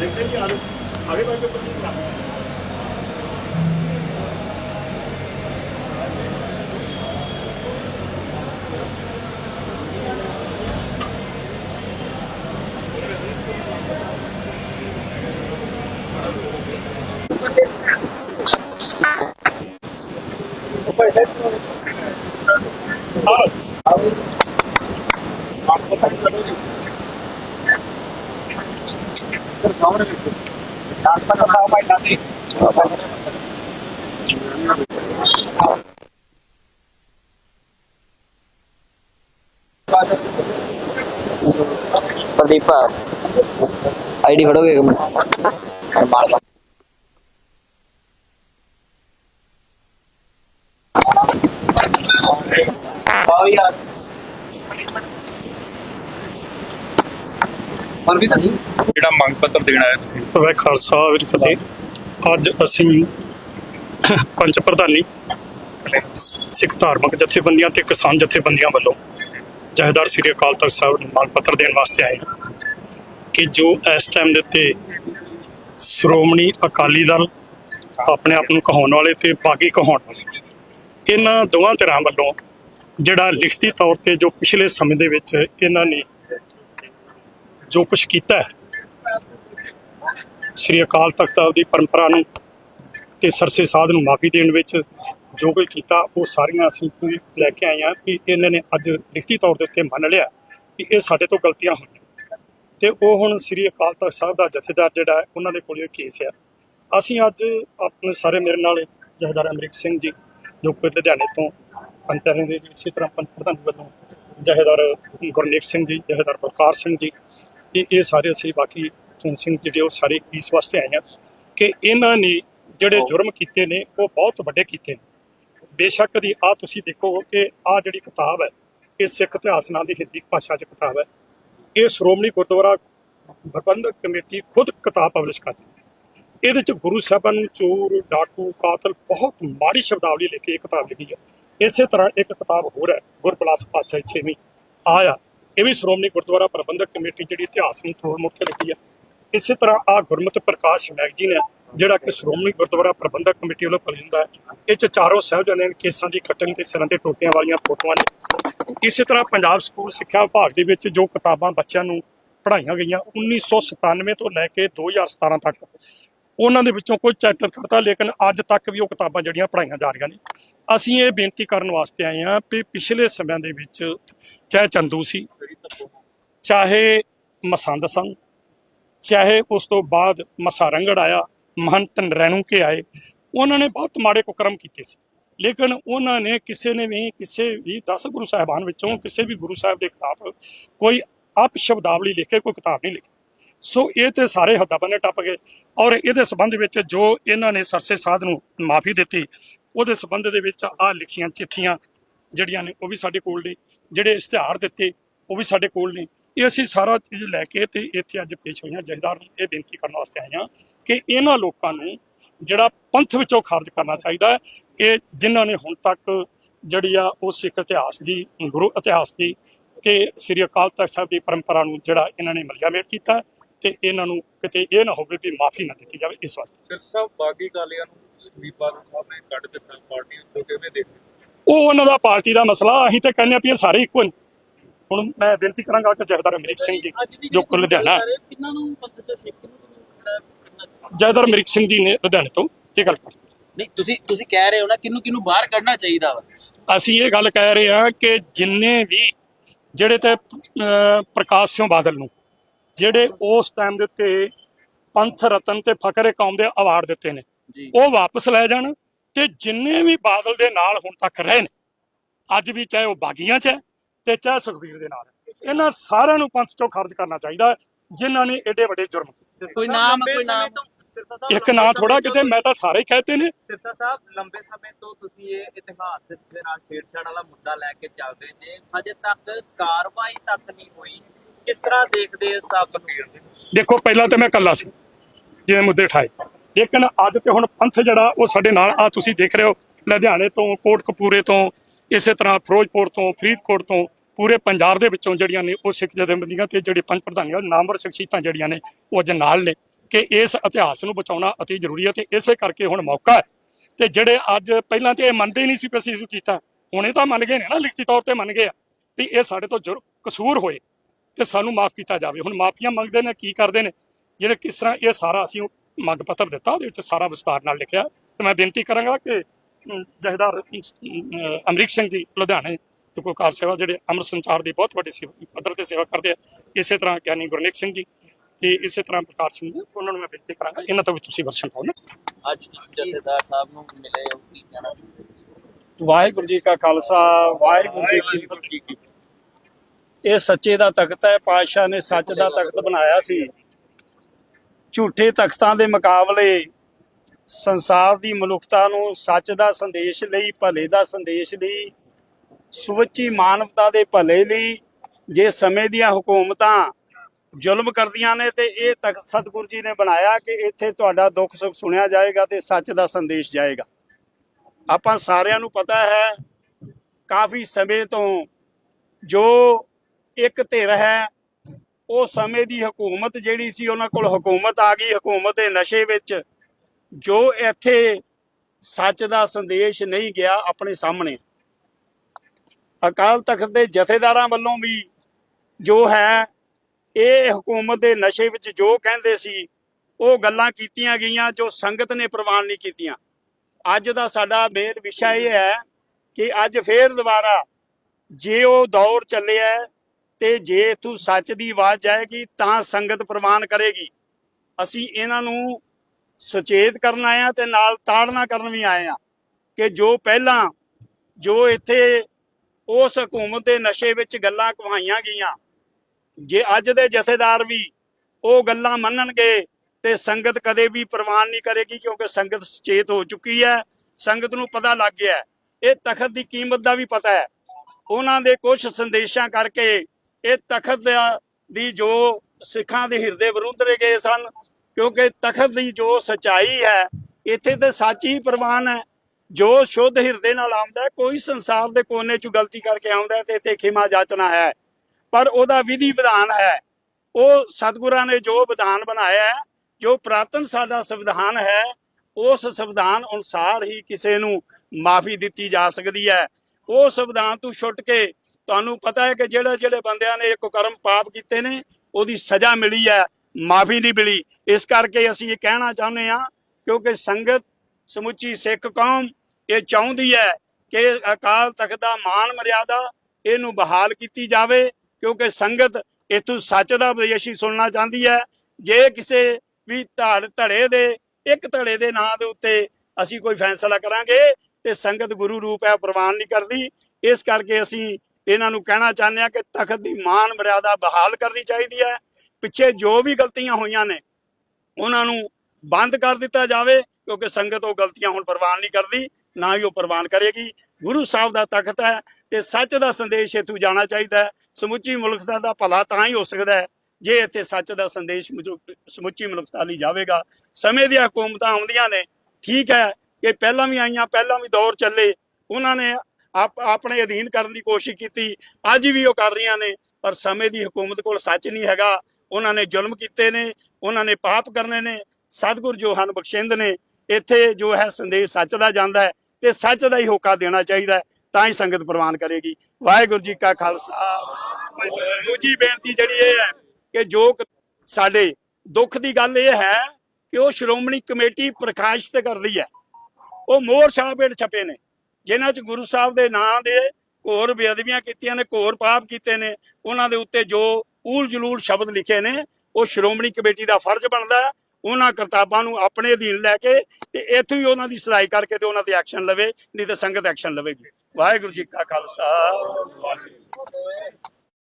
ਦੇਖਦੇ ਹਾਂ ਆਗੇ ਬਾਅਦ ਵਿੱਚ ਪੁੱਛੀਏ ਪ੍ਰਦੀਪ ਆਈਡੀ ਫੜੋਗੇ ਇੱਕ ਮਿੰਟ? ਮਾਰ ਲਾ ਆਓ ਯਾਰ। ਮਨ ਵੀ ਤਾਂ ਨਹੀਂ ਜਿਹੜਾ ਮੰਗ ਪੱਤਰ ਦੇਣਾ ਹੈ ਤੁਸੀਂ? ਵਾਹਿ ਖਾਲਸਾ, ਵਾਹਿਗੁਰੂ ਫਤਿਹ। ਅੱਜ ਅਸੀਂ ਪੰਚ ਪ੍ਰਧਾਨੀ, ਸਿੱਖ ਧਾਰਮਿਕ ਜਥੇਬੰਦੀਆਂ ਤੇ ਕਿਸਾਨ ਜਥੇਬੰਦੀਆਂ ਵੱਲੋਂ ਜਹੇਦਾਰ ਸ੍ਰੀ ਅਕਾਲ ਤਖਤ ਸਾਹਿਬ ਨੂੰ ਮੰਗ ਪੱਤਰ ਦੇਣ ਵਾਸਤੇ ਆਏ ਹਾਂ ਕਿ ਜੋ ਇਸ ਟਾਈਮ ਦੇ ਉੱਤੇ ਸ਼੍ਰੋਮਣੀ ਅਕਾਲੀ ਦਲ ਆਪਣੇ ਆਪ ਨੂੰ ਕਹਾਉਣ ਵਾਲੇ ਤੇ ਬਾਗੀ ਕਹਾਉਣ ਵਾਲੇ, ਇਹਨਾਂ ਦੋਵਾਂ ਧਿਰਾਂ ਵੱਲੋਂ ਜਿਹੜਾ ਲਿਖਤੀ ਤੌਰ ਤੇ ਜੋ ਪਿਛਲੇ ਸਮੇਂ ਦੇ ਵਿੱਚ ਇਹਨਾਂ ਨੇ ਜੋ ਕੁਝ ਕੀਤਾ ਹੈ ਸ੍ਰੀ ਅਕਾਲ ਤਖਤ ਸਾਹਿਬ ਦੀ ਪਰੰਪਰਾ ਨੂੰ ਤੇ ਸਰਸੇ ਸਾਧ ਨੂੰ ਮਾਫੀ ਦੇਣ ਵਿੱਚ ਜੋ ਕੁਝ ਕੀਤਾ, ਉਹ ਸਾਰੀਆਂ ਅਸੀਂ ਪੂਰੀ ਲੈ ਕੇ ਆਏ ਹਾਂ ਕਿ ਇਹਨਾਂ ਨੇ ਅੱਜ ਲਿਖਤੀ ਤੌਰ ਦੇ ਉੱਤੇ ਮੰਨ ਲਿਆ ਕਿ ਇਹ ਸਾਡੇ ਤੋਂ ਗਲਤੀਆਂ ਹੋਈਆਂ ਤੇ ਉਹ ਹੁਣ ਸ੍ਰੀ ਅਕਾਲ ਤਖਤ ਸਾਹਿਬ ਦਾ ਜਥੇਦਾਰ ਜਿਹੜਾ ਉਹਨਾਂ ਦੇ ਕੋਲ ਇਹ ਕੇਸ ਆ ਅਸੀਂ ਅੱਜ ਆਪਣੇ ਸਾਰੇ ਮੇਰੇ ਨਾਲ ਜਥੇਦਾਰ ਅਮਰੀਕ ਸਿੰਘ ਜੀ, ਜੋ ਕਿ ਲੁਧਿਆਣੇ ਤੋਂ ਪੰਚਾਇਤ ਦੇ ਇਸੇ ਤਰ੍ਹਾਂ ਪੰਚ ਪ੍ਰਧਾਨ ਵੱਲੋਂ ਜਹੇਦਾਰ ਗੁਰਨੇਕ ਸਿੰਘ ਜੀ, ਜਥੇਦਾਰ ਬਲਕਾਰ ਸਿੰਘ ਜੀ ਇਹ ਇਹ ਸਾਰੇ ਅਸੀਂ ਬਾਕੀ ਤੁਮ ਸਿੰਘ ਜਿਹੜੇ ਉਹ ਸਾਰੇ ਇਸ ਵਾਸਤੇ ਆਏ ਆ ਕਿ ਇਹਨਾਂ ਨੇ ਜਿਹੜੇ ਜੁਰਮ ਕੀਤੇ ਨੇ ਉਹ ਬਹੁਤ ਵੱਡੇ ਕੀਤੇ ਨੇ। ਬੇਸ਼ੱਕ ਦੀ ਆ ਤੁਸੀਂ ਦੇਖੋ ਕਿ ਆ ਜਿਹੜੀ ਕਿਤਾਬ ਹੈ ਇਹ ਸਿੱਖ ਇਤਿਹਾਸ ਨਾਂ ਦੀ ਹਿੰਦੀ ਭਾਸ਼ਾ 'ਚ ਕਿਤਾਬ ਹੈ। ਇਹ ਸ਼੍ਰੋਮਣੀ ਗੁਰਦੁਆਰਾ ਪ੍ਰਬੰਧਕ ਕਮੇਟੀ ਖੁਦ ਕਿਤਾਬ ਪਬਲਿਸ਼ ਕਰਦੀ ਹੈ ਇਹਦੇ 'ਚ ਗੁਰੂ ਸਾਹਿਬਾਨ ਨੂੰ ਚੋਰ ਡਾਕੂ ਕਾਤਲ ਬਹੁਤ ਮਾੜੀ ਸ਼ਬਦਾਵਲੀ ਲਿਖ ਕੇ ਇਹ ਕਿਤਾਬ ਲਿਖੀ ਹੈ ਇਸੇ ਤਰ੍ਹਾਂ ਇੱਕ ਕਿਤਾਬ ਹੋਰ ਹੈ ਗੁਰਬਲਾਸ ਪਾਤਸ਼ਾਹੀ ਛੇਵੀਂ ਆਇਆ ਇਹ ਵੀ ਸ਼੍ਰੋਮਣੀ ਗੁਰਦੁਆਰਾ ਪ੍ਰਬੰਧਕ ਕਮੇਟੀ ਜਿਹੜੀ ਇਤਿਹਾਸ ਨੂੰ ਤੋੜ ਮੋੜ ਕੇ ਲਿਖੀ ਹੈ ਇਸੇ ਤਰ੍ਹਾਂ ਆ ਗੁਰਮਤਿ ਪ੍ਰਕਾਸ਼ ਮੈਗਜ਼ੀਨ ਹੈ, ਜਿਹੜਾ ਕਿ ਸ਼੍ਰੋਮਣੀ ਗੁਰਦੁਆਰਾ ਪ੍ਰਬੰਧਕ ਕਮੇਟੀ ਵੱਲੋਂ ਪ੍ਰਕਾਸ਼ਿਤ ਹੈ। ਇਹ ਚ ਚਾਰੋਂ ਸਾਹਿਬਜ਼ਾਦਿਆਂ ਦੇ ਕੇਸਾਂ ਦੀ ਕਟਿੰਗ ਤੇ ਸਿਰਾਂ ਤੇ ਟੋਟੀਆਂ ਵਾਲੀਆਂ ਫੋਟੋਆਂ ਨੇ। ਇਸੇ ਤਰ੍ਹਾਂ ਪੰਜਾਬ ਸਕੂਲ ਸਿੱਖਿਆ ਵਿਭਾਗ ਦੇ ਵਿੱਚ ਜੋ ਕਿਤਾਬਾਂ ਬੱਚਿਆਂ ਨੂੰ ਪੜ੍ਹਾਈਆਂ ਗਈਆਂ 1997 ਤੋਂ ਲੈ ਕੇ 2017 ਤੱਕ। ਉਹਨਾਂ ਦੇ ਵਿੱਚੋਂ ਕੋਈ ਚੈਪਟਰ ਕੱਢਤਾ ਲੇਕਿਨ ਅੱਜ ਤੱਕ ਵੀ ਉਹ ਕਿਤਾਬਾਂ ਜਿਹੜੀਆਂ ਪੜ੍ਹਾਈਆਂ ਜਾ ਰਹੀਆਂ ਨੇ। ਅਸੀਂ ਇਹ ਬੇਨਤੀ ਕਰਨ ਵਾਸਤੇ ਆਏ ਹਾਂ ਕਿ ਪਿਛਲੇ ਸਮਿਆਂ ਦੇ ਵਿੱਚ ਚਾਹੇ ਚੰਦੂ ਸੀ, ਚਾਹੇ ਮਸੰਦ ਸੰ ਚਾਹੇ ਉਸ ਤੋਂ ਬਾਅਦ ਮਸਾਰੰਗੜ ਆਇਆ, ਮਹੰਤ ਨਰੈਣੂ ਕੇ ਆਏ, ਉਹਨਾਂ ਨੇ ਬਹੁਤ ਮਾੜੇ ਕੁਕਰਮ ਕੀਤੇ ਸੀ। ਲੇਕਿਨ ਉਹਨਾਂ ਨੇ ਕਿਸੇ ਨੇ ਵੀ, ਕਿਸੇ ਵੀ 10 ਗੁਰੂ ਸਾਹਿਬਾਨ ਵਿੱਚੋਂ, ਕਿਸੇ ਵੀ ਗੁਰੂ ਸਾਹਿਬ ਦੇ ਖਿਲਾਫ ਕੋਈ ਆਪ ਸ਼ਬਦਾਵਲੀ ਲਿਖ ਕੇ ਕੋਈ ਕਿਤਾਬ ਨਹੀਂ ਲਿਖੀ। ਸੋ ਇਹ ਤੇ ਸਾਰੇ ਹੱਦਾਂ ਬੰਨੇ ਟੱਪ ਗਏ ਔਰ ਇਹਦੇ ਸੰਬੰਧ ਵਿੱਚ ਜੋ ਇਹਨਾਂ ਨੇ ਸਰਸੇ ਸਾਧ ਨੂੰ ਮਾਫੀ ਦਿੱਤੀ, ਉਹਦੇ ਸੰਬੰਧ ਦੇ ਵਿੱਚ ਆ ਲਿਖੀਆਂ ਚਿੱਠੀਆਂ ਜਿਹੜੀਆਂ ਨੇ, ਉਹ ਵੀ ਸਾਡੇ ਕੋਲ ਨੇ। ਜਿਹੜੇ ਇਸ਼ਤਿਹਾਰ ਦਿੱਤੇ, ਉਹ ਵੀ ਸਾਡੇ ਕੋਲ ਨੇ। ਇਹ ਅਸੀਂ ਸਾਰਾ ਚੀਜ਼ ਲੈ ਕੇ ਤੇ ਇੱਥੇ ਅੱਜ ਪੇਸ਼ ਹੋਈਆਂ। ਜਥੇਦਾਰ ਨੂੰ ਇਹ ਬੇਨਤੀ ਕਰਨ ਵਾਸਤੇ ਆਏ ਹਾਂ ਕਿ ਇਹਨਾਂ ਲੋਕਾਂ ਨੂੰ ਜਿਹੜਾ ਪੰਥ ਵਿੱਚੋਂ ਖਾਰਜ ਕਰਨਾ ਚਾਹੀਦਾ ਹੈ ਇਹ ਜਿਨ੍ਹਾਂ ਨੇ ਹੁਣ ਤੱਕ ਜਿਹੜੀ ਆ ਉਹ ਸਿੱਖ ਇਤਿਹਾਸ ਦੀ ਗੁਰੂ ਇਤਿਹਾਸ ਦੀ ਤੇ ਸ੍ਰੀ ਅਕਾਲ ਤਖਤ ਸਾਹਿਬ ਦੀ ਪਰੰਪਰਾ ਨੂੰ ਜਿਹੜਾ ਇਹਨਾਂ ਨੇ ਮਲਿਆਮੇਟ ਕੀਤਾ ਤੇ ਇਹਨਾਂ ਨੂੰ ਕਿਤੇ ਇਹ ਨਾ ਹੋਵੇ ਵੀ ਮਾਫੀ ਨਾ ਦਿੱਤੀ ਜਾਵੇ ਇਸ ਵਾਸਤੇ। ਸਿਰ ਸਾਹਿਬ ਬਾਗੀ ਕਾਲੀਆਂ ਨੂੰ ਬਾਦਲ ਸਾਹਿਬ ਨੇ ਕੱਢ ਦਿੱਤਾ ਪਾਰਟੀ ਵਿੱਚੋਂ ਕਿਵੇਂ ਦੇਖਦੇ ਉਹ ਉਹਨਾਂ ਦਾ ਪਾਰਟੀ ਦਾ ਮਸਲਾ ਅਸੀਂ ਤਾਂ ਕਹਿੰਦੇ ਆ ਵੀ ਇਹ ਸਾਰੇ ਇੱਕੋ ਨੇ। ਹੁਣ ਮੈਂ ਬੇਨਤੀ ਕਰਾਂਗਾ ਕਿ ਜਥੇਦਾਰ ਅਮਰੀਕ ਸਿੰਘ ਜੀ ਜੋ ਕਿ ਲੁਧਿਆਣਾ। ਕਿੰਨਾਂ ਨੂੰ ਪੰਥ ਚ ਸਿੱਖ ਨੂੰ ਕਿਹੜਾ ਕਰਨਾ ਜਥੇਦਾਰ ਅਮਰੀਕ ਸਿੰਘ ਜੀ ਨੇ ਲੁਧਿਆਣੇ ਤੋਂ ਇਹ ਗੱਲ ਕਰ ਨਹੀਂ ਤੁਸੀਂ ਤੁਸੀਂ ਕਹਿ ਰਹੇ ਹੋ ਨਾ ਕਿਹਨੂੰ ਕਿਹਨੂੰ ਬਾਹਰ ਕੱਢਣਾ ਚਾਹੀਦਾ ਵਾ? ਅਸੀਂ ਇਹ ਗੱਲ ਕਹਿ ਰਹੇ ਹਾਂ ਕਿ ਜਿੰਨੇ ਵੀ ਜਿਹੜੇ ਤੇ ਪ੍ਰਕਾਸ਼ ਸਿੰਘ ਬਾਦਲ ਨੂੰ ਜਿਹੜੇ ਉਸ ਟਾਈਮ ਦੇ ਉੱਤੇ ਪੰਥ ਰਤਨ ਤੇ ਫਕਰੇ ਕੌਮ ਦੇ ਅਵਾਰਡ ਦਿੱਤੇ ਨੇ ਉਹ ਵਾਪਸ ਲੈ ਜਾਣ ਤੇ ਜਿੰਨੇ ਵੀ ਬਾਦਲ ਦੇ ਨਾਲ ਹੁਣ ਤੱਕ ਰਹੇ ਨੇ ਅੱਜ ਵੀ ਚਾਹੇ ਉਹ ਬਾਗੀਆਂ 'ਚ ਹੈ ਤੇ ਚਾਹੇ ਸੁਖਬੀਰ ਦੇ ਨਾਲ। ਇਹਨਾਂ ਸਾਰਿਆਂ ਨੂੰ ਪੰਥ ਚੋਂ ਖਾਰਜ ਕਰਨਾ ਚਾਹੀਦਾ ਜਿਨ੍ਹਾਂ ਨੇ ਏਡੇ ਵੱਡੇ ਜੁਰਮ ਕੀਤੇ। ਕੋਈ ਨਾਮ ਕੋਈ ਨਾਮ? ਇੱਕ ਨਾਂ ਥੋੜਾ ਕਿਤੇ ਮੈਂ ਤਾਂ ਸਾਰੇ ਕਹਤੇ ਨੇ। ਸਿਰਸਾ ਸਾਹਿਬ ਲੰਬੇ ਸਮੇਂ ਤੋਂ ਤੁਸੀਂ ਇਹ ਇਤਿਹਾਸ ਦੇ ਨਾਲ ਛੇੜਛਾੜ ਵਾਲਾ ਮੁੱਦਾ ਲੈ ਕੇ ਚੱਲ ਰਹੇ ਜੇ ਹਜੇ ਤੱਕ ਕਾਰਵਾਈ ਤੱਕ ਨਹੀਂ ਹੋਈ। ਕਿਸ ਤਰ੍ਹਾਂ ਦੇਖਦੇ ਇਸ ਸਭ ਨੂੰ? ਦੇਖੋ ਪਹਿਲਾਂ ਤਾਂ ਮੈਂ ਇਕੱਲਾ ਸੀ ਜਿਵੇਂ ਮੁੱਦੇ ਠਾਏ ਲੇਕਿਨ ਅੱਜ ਤੇ ਹੁਣ ਪੰਥ ਜਿਹੜਾ ਉਹ ਸਾਡੇ ਨਾਲ ਆ ਤੁਸੀਂ ਦੇਖ ਰਹੇ ਹੋ ਲੁਧਿਆਣੇ ਤੋਂ ਕੋਟਕਪੂਰੇ ਤੋਂ ਇਸੇ ਤਰ੍ਹਾਂ ਫਿਰੋਜ਼ਪੁਰ ਤੋਂ, ਫਰੀਦਕੋਟ ਤੋਂ, ਪੂਰੇ ਪੰਜਾਬ ਦੇ ਵਿੱਚੋਂ ਜਿਹੜੀਆਂ ਨੇ ਉਹ ਸਿੱਖ ਜਥੇਬੰਦੀਆਂ ਤੇ ਜਿਹੜੇ ਪੰਜ ਪ੍ਰਧਾਨੀਆਂ ਨਾਮਵਰ ਸ਼ਖਸੀਅਤਾਂ ਜਿਹੜੀਆਂ ਨੇ, ਉਹ ਅੱਜ ਨਾਲ ਨੇ ਕਿ ਇਸ ਇਤਿਹਾਸ ਨੂੰ ਬਚਾਉਣਾ ਅਤੀ ਜ਼ਰੂਰੀ ਹੈ ਤੇ ਇਸੇ ਕਰਕੇ ਹੁਣ ਮੌਕਾ ਹੈ। ਤੇ ਜਿਹੜੇ ਅੱਜ ਪਹਿਲਾਂ ਤੇ ਇਹ ਮੰਨਦੇ ਨਹੀਂ ਸੀ ਕਿ ਅਸੀਂ ਇਸ ਕੀਤਾ ਹੁਣ ਇਹ ਤਾਂ ਮੰਨ ਗਏ ਨੇ ਨਾ ਲਿਖਤੀ ਤੌਰ ਤੇ ਮੰਨ ਗਏ ਆ ਵੀ ਇਹ ਸਾਡੇ ਤੋਂ ਜੁਰ ਕਸੂਰ ਹੋਏ ਤੇ ਸਾਨੂੰ ਮਾਫ ਕੀਤਾ ਜਾਵੇ। ਹੁਣ ਮਾਫੀਆਂ ਮੰਗਦੇ ਨੇ, ਕੀ ਕਰਦੇ ਨੇ? ਜਿਹੜੇ ਕਿਸ ਤਰ੍ਹਾਂ ਇਹ ਸਾਰਾ ਅਸੀਂ ਉਹ ਮੰਗ ਪੱਤਰ ਦਿੱਤਾ, ਉਹਦੇ ਵਿੱਚ ਸਾਰਾ ਵਿਸਤਾਰ ਨਾਲ ਲਿਖਿਆ। ਤੇ ਮੈਂ ਬੇਨਤੀ ਕਰਾਂਗਾ ਕਿ ਅਮ, ਅਮਰੀਕ ਸਿੰਘ ਜੀ ਲੁਧਿਆਣੇ ਤੋਂ ਕਾਰ ਸੇਵਾ ਜਿਹੜੇ ਅਮਰ ਸੰਚਾਰ ਦੀ ਬਹੁਤ ਵੱਡੀ ਸੇਵਾ ਪੱਧਰ ਤੇ ਸੇਵਾ ਕਰਦੇ ਆ। ਇਸੇ ਤਰ੍ਹਾਂ ਗਿਆਨੀ ਗੁਰਨੇਕ ਸਿੰਘ ਜੀ ਤੇ ਇਸੇ ਤਰ੍ਹਾਂ ਪ੍ਰਕਾਸ਼ ਸਿੰਘ ਜੀ ਉਹਨਾਂ ਨੂੰ ਮੈਂ ਬੇਨਤੀ ਕਰਾਂਗਾ ਇਹਨਾਂ ਤੋਂ ਵੀ ਤੁਸੀਂ ਵਰਸ਼ਨ ਪਾਓ ਨਾ। ਅੱਜ ਤੁਸੀਂ ਜਥੇਦਾਰ ਸਾਹਿਬ ਨੂੰ ਮਿਲੇ ਹੋ ਕੀ ਕਹਿਣਾ ਚਾਹੁੰਦੇ ਵਾਹਿਗੁਰੂ ਜੀ ਕਾ ਖਾਲਸਾ ਵਾਹਿਗੁਰੂ ਜੀ ਕੀ ਫਤਿਹ। ਇਹ ਸੱਚੇ ਦਾ ਤਖਤ ਹੈ ਪਾਤਸ਼ਾਹ ਨੇ ਸੱਚ ਦਾ ਤਖਤ ਬਣਾਇਆ ਸੀ। ਝੂਠੇ ਤਖਤਾਂ ਦੇ ਮੁਕਾਬਲੇ ਸੰਸਾਰ ਦੀ ਮਨੁੱਖਤਾ ਨੂੰ ਸੱਚ ਦਾ ਸੰਦੇਸ਼ ਲਈ, ਭਲੇ ਦਾ ਸੰਦੇਸ਼ ਲਈ, ਸੁਵੱਚੀ ਮਾਨਵਤਾ ਦੇ ਭਲੇ ਲਈ ਜੇ ਸਮੇਂ ਦੀਆਂ ਹਕੂਮਤਾਂ ਜ਼ੁਲਮ ਕਰਦੀਆਂ ਨੇ ਤੇ ਇਹ ਤਖਤ ਸਤਿਗੁਰੂ ਜੀ ਨੇ ਬਣਾਇਆ ਕਿ ਇੱਥੇ ਤੁਹਾਡਾ ਦੁੱਖ ਸੁੱਖ ਸੁਣਿਆ ਜਾਏਗਾ ਤੇ ਸੱਚ ਦਾ ਸੰਦੇਸ਼ ਜਾਏਗਾ। ਆਪਾਂ ਸਾਰਿਆਂ ਨੂੰ ਪਤਾ ਹੈ, ਕਾਫੀ ਸਮੇਂ ਤੋਂ ਜੋ ਇੱਕ ਧਿਰ ਹੈ, ਉਹ ਸਮੇਂ ਦੀ ਹਕੂਮਤ ਜਿਹੜੀ ਸੀ, ਉਹਨਾਂ ਕੋਲ ਹਕੂਮਤ ਆ ਗਈ, ਹਕੂਮਤ ਦੇ ਨਸ਼ੇ ਵਿੱਚ ਜੋ ਇੱਥੇ ਸੱਚ ਦਾ ਸੰਦੇਸ਼ ਨਹੀਂ ਗਿਆ ਆਪਣੇ ਸਾਹਮਣੇ। ਅਕਾਲ ਤਖਤ ਦੇ ਜਥੇਦਾਰਾਂ ਵੱਲੋਂ ਵੀ ਜੋ ਹੈ, ਇਹ ਹਕੂਮਤ ਦੇ ਨਸ਼ੇ ਵਿੱਚ ਜੋ ਕਹਿੰਦੇ ਸੀ, ਉਹ ਗੱਲਾਂ ਕੀਤੀਆਂ ਗਈਆਂ ਜੋ ਸੰਗਤ ਨੇ ਪ੍ਰਵਾਨ ਨਹੀਂ ਕੀਤੀਆਂ। ਅੱਜ ਦਾ ਸਾਡਾ ਮੇਨ ਵਿਸ਼ਾ ਇਹ ਹੈ ਕਿ ਅੱਜ ਫੇਰ ਦੁਬਾਰਾ ਜੇ ਉਹ ਦੌਰ ਚੱਲਿਆ ਤੇ ਜੇ ਤੂੰ ਸੱਚ ਦੀ ਆਵਾਜ਼ ਜਾਏਗੀ ਤਾਂ ਸੰਗਤ ਪ੍ਰਵਾਨ ਕਰੇਗੀ। ਅਸੀਂ ਇਹਨਾਂ ਨੂੰ ਸੁਚੇਤ ਕਰਨ ਆਏ ਆ ਤੇ ਨਾਲ ਤਾੜਨਾ ਕਰਨ ਵੀ ਆਏ ਆ ਕਿ ਜੋ ਪਹਿਲਾਂ ਜੋ ਇੱਥੇ ਉਸ ਹਕੂਮਤ ਦੇ ਨਸ਼ੇ ਵਿੱਚ ਗੱਲਾਂ ਕਵਾਈਆਂ ਗਈਆਂ, ਜੇ ਅੱਜ ਦੇ ਜਥੇਦਾਰ ਵੀ ਉਹ ਗੱਲਾਂ ਮੰਨਣਗੇ ਤੇ ਸੰਗਤ ਕਦੇ ਵੀ ਪ੍ਰਵਾਨ ਨਹੀਂ ਕਰੇਗੀ ਕਿਉਂਕਿ ਸੰਗਤ ਸੁਚੇਤ ਹੋ ਚੁੱਕੀ ਹੈ, ਸੰਗਤ ਨੂੰ ਪਤਾ ਲੱਗ ਗਿਆ ਇਹ ਤਖਤ ਦੀ ਕੀਮਤ ਦਾ ਵੀ ਪਤਾ ਹੈ। ਉਹਨਾਂ ਦੇ ਕੁਝ ਸੰਦੇਸ਼ਾਂ ਕਰਕੇ ਇਹ ਤਖਤ ਦੀ ਜੋ ਸਿੱਖਾਂ ਦੇ ਹਿਰਦੇ ਵਿਰੁੱਧ ਗਏ ਸਨ ਕਿਉਂਕਿ ਤਖਤ ਦੀ ਜੋ ਸਚਾਈ ਹੈ, ਇੱਥੇ ਤੇ ਸੱਚ ਹੀ ਪ੍ਰਵਾਨ ਹੈ। ਜੋ ਸ਼ੁੱਧ ਹਿਰਦੇ ਨਾਲ ਆਉਂਦਾ ਕੋਈ ਸੰਸਾਰ ਦੇ ਕੋਨੇ 'ਚ ਗਲਤੀ ਕਰਕੇ ਆਉਂਦਾ ਤੇ ਇੱਥੇ ਖਿਮਾ ਜਾਚਣਾ ਹੈ। ਪਰ ਉਹਦਾ ਵਿਧੀ ਵਿਧਾਨ ਹੈ। ਉਹ ਸਤਿਗੁਰਾਂ ਨੇ ਜੋ ਵਿਧਾਨ ਬਣਾਇਆ ਹੈ, ਜੋ ਪ੍ਰਾਤਨ ਸਾਡਾ ਸੰਵਿਧਾਨ ਹੈ, ਉਸ ਸੰਵਿਧਾਨ ਅਨੁਸਾਰ ਹੀ ਕਿਸੇ ਨੂੰ ਮਾਫੀ ਦਿੱਤੀ ਜਾ ਸਕਦੀ ਹੈ। ਉਹ ਸੰਵਿਧਾਨ ਤੋਂ ਛੁੱਟ ਕੇ, ਤੁਹਾਨੂੰ ਪਤਾ ਹੈ ਕਿ ਜਿਹੜੇ ਜਿਹੜੇ ਬੰਦਿਆਂ ਨੇ ਇੱਕ ਕਰਮ ਪਾਪ ਕੀਤੇ ਨੇ, ਉਹਦੀ ਸਜ਼ਾ ਮਿਲੀ ਹੈ। ਮਾਫੀ ਨਹੀਂ ਮਿਲੀ। ਇਸ ਕਰਕੇ ਅਸੀਂ ਇਹ ਕਹਿਣਾ ਚਾਹੁੰਦੇ ਹਾਂ, ਕਿਉਂਕਿ ਸੰਗਤ ਸਮੁੱਚੀ ਸਿੱਖ ਕੌਮ ਇਹ ਚਾਹੁੰਦੀ ਹੈ ਕਿ ਅਕਾਲ ਤਖਤ ਦਾ ਮਾਨ ਮਰਿਆਦਾ ਇਹਨੂੰ ਬਹਾਲ ਕੀਤੀ ਜਾਵੇ, ਕਿਉਂਕਿ ਸੰਗਤ ਇਥੋਂ ਸੱਚ ਦਾ ਉਪਦੇਸ਼ ਸੁਣਨਾ ਚਾਹੁੰਦੀ ਹੈ। ਜੇ ਕਿਸੇ ਵੀ ਧੜ ਧੜੇ ਦੇ, ਇੱਕ ਧੜੇ ਦੇ ਨਾਂ ਦੇ ਉੱਤੇ ਅਸੀਂ ਕੋਈ ਫੈਸਲਾ ਕਰਾਂਗੇ ਤੇ ਸੰਗਤ ਗੁਰੂ ਰੂਪ ਹੈ, ਪ੍ਰਵਾਨ ਨਹੀਂ ਕਰਦੀ। ਇਸ ਕਰਕੇ ਅਸੀਂ ਇਹਨਾਂ ਨੂੰ ਕਹਿਣਾ ਚਾਹੁੰਦੇ ਹਾਂ ਕਿ ਤਖਤ ਦੀ ਮਾਨ ਮਰਿਆਦਾ ਬਹਾਲ ਕਰਨੀ ਚਾਹੀਦੀ ਹੈ। ਪਿੱਛੇ ਜੋ ਵੀ ਗਲਤੀਆਂ ਹੋਈਆਂ ਨੇ, ਉਹਨਾਂ ਨੂੰ ਬੰਦ ਕਰ ਦਿੱਤਾ ਜਾਵੇ, ਕਿਉਂਕਿ ਸੰਗਤ ਉਹ ਗਲਤੀਆਂ ਹੁਣ ਪ੍ਰਵਾਨ ਨਹੀਂ ਕਰਦੀ, ਨਾ ਹੀ ਉਹ ਪ੍ਰਵਾਨ ਕਰੇਗੀ। ਗੁਰੂ ਸਾਹਿਬ ਦਾ ਤਖਤ ਹੈ ਤੇ ਸੱਚ ਦਾ ਸੰਦੇਸ਼ ਇਥੋਂ ਜਾਣਾ ਚਾਹੀਦਾ ਹੈ। ਸਮੁੱਚੀ ਮਨੁੱਖਤਾ ਦਾ ਭਲਾ ਤਾਂ ਹੀ ਹੋ ਸਕਦਾ ਹੈ, ਜੇ ਇੱਥੇ ਸੱਚ ਦਾ ਸੰਦੇਸ਼ ਮਜੂ- ਸਮੁੱਚੀ ਮਨੁੱਖਤਾ ਲਈ ਜਾਵੇਗਾ। ਸਮੇਂ ਦੀਆਂ ਹਕੂਮਤਾਂ ਆਉਂਦੀਆਂ ਨੇ, ਠੀਕ ਹੈ ਕਿ ਪਹਿਲਾਂ ਵੀ ਆਈਆਂ, ਪਹਿਲਾਂ ਵੀ ਦੌਰ ਚੱਲੇ, ਉਹਨਾਂ ਨੇ ਆਪ, ਆਪਣੇ ਅਧੀਨ ਕਰਨ ਦੀ ਕੋਸ਼ਿਸ਼ ਕੀਤੀ, ਅੱਜ ਵੀ ਉਹ ਕਰ ਰਹੀਆਂ ਨੇ, ਪਰ ਸਮੇਂ ਦੀ ਹਕੂਮਤ ਕੋਲ ਸੱਚ ਨਹੀਂ ਹੈਗਾ। ਉਹਨਾਂ ਨੇ ਜ਼ੁਲਮ ਕੀਤੇ ਨੇ, ਉਹਨਾਂ ਨੇ ਪਾਪ ਕਰਨੇ ਨੇ, ਸਤਿਗੁਰ ਜੋ ਹਨ ਬਖਸ਼ਿੰਦ ਨੇ, ਇੱਥੇ ਜੋ ਹੈ ਸੰਦੇਸ਼ ਸੱਚ ਦਾ ਜਾਂਦਾ ਹੈ ਤੇ ਸੱਚ ਦਾ ਹੀ ਹੋਕਾ ਦੇਣਾ ਚਾਹੀਦਾ ਹੈ, ਤਾਂ ਹੀ ਸੰਗਤ ਪ੍ਰਵਾਨ ਕਰੇਗੀ। ਵਾਹਿਗੁਰੂ ਜੀ ਕਾ ਖਾਲਸਾ। ਦੂਜੀ ਬੇਨਤੀ ਜਿਹੜੀ ਇਹ ਹੈ ਕਿ ਜੋ ਸਾਡੇ ਦੁੱਖ ਦੀ ਗੱਲ ਇਹ ਹੈ ਕਿ ਉਹ ਸ਼੍ਰੋਮਣੀ ਕਮੇਟੀ ਪ੍ਰਕਾਸ਼ਿਤ ਕਰਦੀ ਹੈ। ਉਹ ਮੋਹਰ ਸ਼ਾਹਬੇੜ ਛਪੇ ਨੇ, ਜਿਨ੍ਹਾਂ 'ਚ ਗੁਰੂ ਸਾਹਿਬ ਦੇ ਨਾਂ ਦੇ ਘੋਰ ਬੇਅਦਬੀਆਂ ਕੀਤੀਆਂ ਨੇ, ਘੋਰ ਪਾਪ ਕੀਤੇ ਨੇ, ਉਹਨਾਂ ਦੇ ਉੱਤੇ ਜੋ ਊਲ ਜਲੂਲ ਸ਼ਬਦ ਲਿਖੇ ਨੇ, ਉਹ ਸ਼੍ਰੋਮਣੀ ਕਮੇਟੀ ਦਾ ਫਰਜ਼ ਬਣਦਾ, ਉਹਨਾਂ ਕਰਤਾਬਾਂ ਨੂੰ ਆਪਣੇ ਅਧੀਨ ਲੈ ਕੇ ਤੇ ਇੱਥੋਂ ਹੀ ਉਹਨਾਂ ਦੀ ਸਲਾਈ ਕਰਕੇ ਤੇ ਉਹਨਾਂ ਤੇ ਐਕਸ਼ਨ ਲਵੇ, ਨਹੀਂ ਤੇ ਸੰਗਤ ਐਕਸ਼ਨ ਲਵੇਗੀ। ਵਾਹਿਗੁਰੂ ਜੀ ਕਾ ਖਾਲਸਾ। ਵਾਹਿਗੁਰੂ